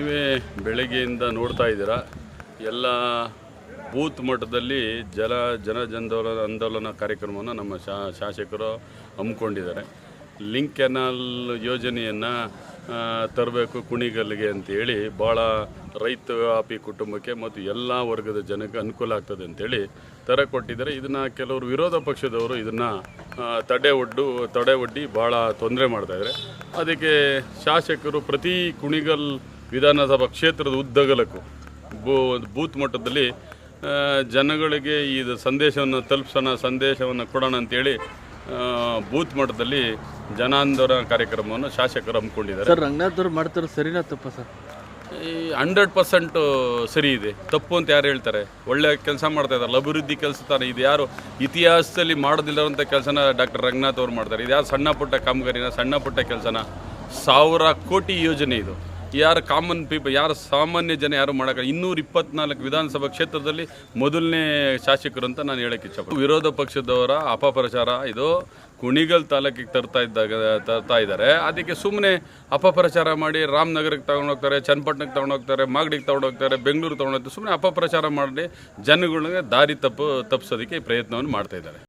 ನೀವೇ ಬೆಳಗ್ಗೆಯಿಂದ ನೋಡ್ತಾ ಇದ್ದೀರಾ, ಎಲ್ಲ ಬೂತ್ ಮಟ್ಟದಲ್ಲಿ ಜಲ ಜನ ಜನದೋಲ ಆಂದೋಲನ ಕಾರ್ಯಕ್ರಮವನ್ನು ನಮ್ಮ ಶಾಸಕರು ಹಮ್ಮಿಕೊಂಡಿದ್ದಾರೆ. ಲಿಂಕ್ ಕೆನಾಲ್ ಯೋಜನೆಯನ್ನು ತರಬೇಕು ಕುಣಿಗಲ್ಲಿಗೆ ಅಂತೇಳಿ ಭಾಳ ರೈತ ಆಪಿ ಕುಟುಂಬಕ್ಕೆ ಮತ್ತು ಎಲ್ಲ ವರ್ಗದ ಜನಕ್ಕೆ ಅನುಕೂಲ ಆಗ್ತದೆ ಅಂತೇಳಿ ತರ ಕೊಟ್ಟಿದ್ದಾರೆ. ಇದನ್ನು ಕೆಲವರು ವಿರೋಧ ಪಕ್ಷದವರು ಇದನ್ನು ತಡೆ ಒಡ್ಡು, ತಡೆ ಒಡ್ಡಿ ಭಾಳ ತೊಂದರೆ ಮಾಡ್ತಾಯಿದ್ದಾರೆ ಅದಕ್ಕೆ ಶಾಸಕರು ಪ್ರತಿ ಕುಣಿಗಲ್ ವಿಧಾನಸಭಾ ಕ್ಷೇತ್ರದ ಉದ್ದಗಲಕ್ಕೂ ಬೂ ಬೂತ್ ಮಟ್ಟದಲ್ಲಿ ಜನಗಳಿಗೆ ಇದು ಸಂದೇಶವನ್ನು ತಲುಪಿಸೋಣ ಸಂದೇಶವನ್ನು ಕೊಡೋಣ ಅಂತೇಳಿ ಬೂತ್ ಮಟ್ಟದಲ್ಲಿ ಜನಾಂದೋಲನ ಕಾರ್ಯಕ್ರಮವನ್ನು ಶಾಸಕರು ಹಮ್ಮಿಕೊಂಡಿದ್ದಾರೆ. ಸರ್ ಮಾಡ್ತಾರೆ ಅವ್ರು ಮಾಡ್ತಾರೋ ಸರಿನಾ ತಪ್ಪ ಸರ್? ಈ ಹಂಡ್ರೆಡ್ ಪರ್ಸೆಂಟು ಸರಿ ಇದೆ. ತಪ್ಪು ಅಂತ ಯಾರು ಹೇಳ್ತಾರೆ? ಒಳ್ಳೆ ಕೆಲಸ ಮಾಡ್ತಾ ಇದ್ದಾರೆ. ಅಭಿವೃದ್ಧಿ ಕೆಲಸ ತಾನೆ. ಇದು ಯಾರು ಇತಿಹಾಸದಲ್ಲಿ ಮಾಡೋದಿಲ್ಲವಂಥ ಕೆಲಸನ ಡಾಕ್ಟರ್ ರಂಗನಾಥ್ ಅವರು ಮಾಡ್ತಾರೆ. ಇದು ಯಾರು ಸಣ್ಣ ಪುಟ್ಟ ಕಾಮಗಾರಿನ ಸಣ್ಣ ಪುಟ್ಟ ಕೆಲಸನ? ಸಾವಿರ ಕೋಟಿ ಯೋಜನೆ ಇದು. ಯಾರು ಕಾಮನ್ ಪೀಪಲ್ ಯಾರು ಸಾಮಾನ್ಯ ಜನ ಯಾರು ಮಾಡೋಕ್ಕೆ ಇನ್ನೂರ ಇಪ್ಪತ್ನಾಲ್ಕು ವಿಧಾನಸಭಾ ಕ್ಷೇತ್ರದಲ್ಲಿ ಮೊದಲನೇ ಶಾಸಕರು ಅಂತ ನಾನು ಹೇಳಕ್ಕೆ ಇಷ್ಟಪಡ್ತೀನಿ. ವಿರೋಧ ಪಕ್ಷದವರ ಅಪಪ್ರಚಾರ, ಇದು ಕುಣಿಗಲ್ ತಾಲೂಕಿಗೆ ತರ್ತಾ ಇದ್ದಾಗ, ತರ್ತಾ ಇದ್ದಾರೆ. ಅದಕ್ಕೆ ಸುಮ್ಮನೆ ಅಪಪ್ರಚಾರ ಮಾಡಿ ರಾಮನಗರಕ್ಕೆ ತಗೊಂಡೋಗ್ತಾರೆ ಚನ್ನಪಟ್ಟಣಕ್ಕೆ ತಗೊಂಡೋಗ್ತಾರೆ ಮಾಗಡಿಗೆ ತಗೊಂಡೋಗ್ತಾರೆ ಬೆಂಗಳೂರು ತಗೊಂಡೋಗ್ತಾರೆ ಸುಮ್ಮನೆ ಅಪಪ್ರಚಾರ ಮಾಡಿ ಜನಗಳಿಗೆ ದಾರಿ ತಪ್ಪು, ತಪ್ಪಿಸೋದಕ್ಕೆ ಪ್ರಯತ್ನವನ್ನು ಮಾಡ್ತಾ ಇದ್ದಾರೆ.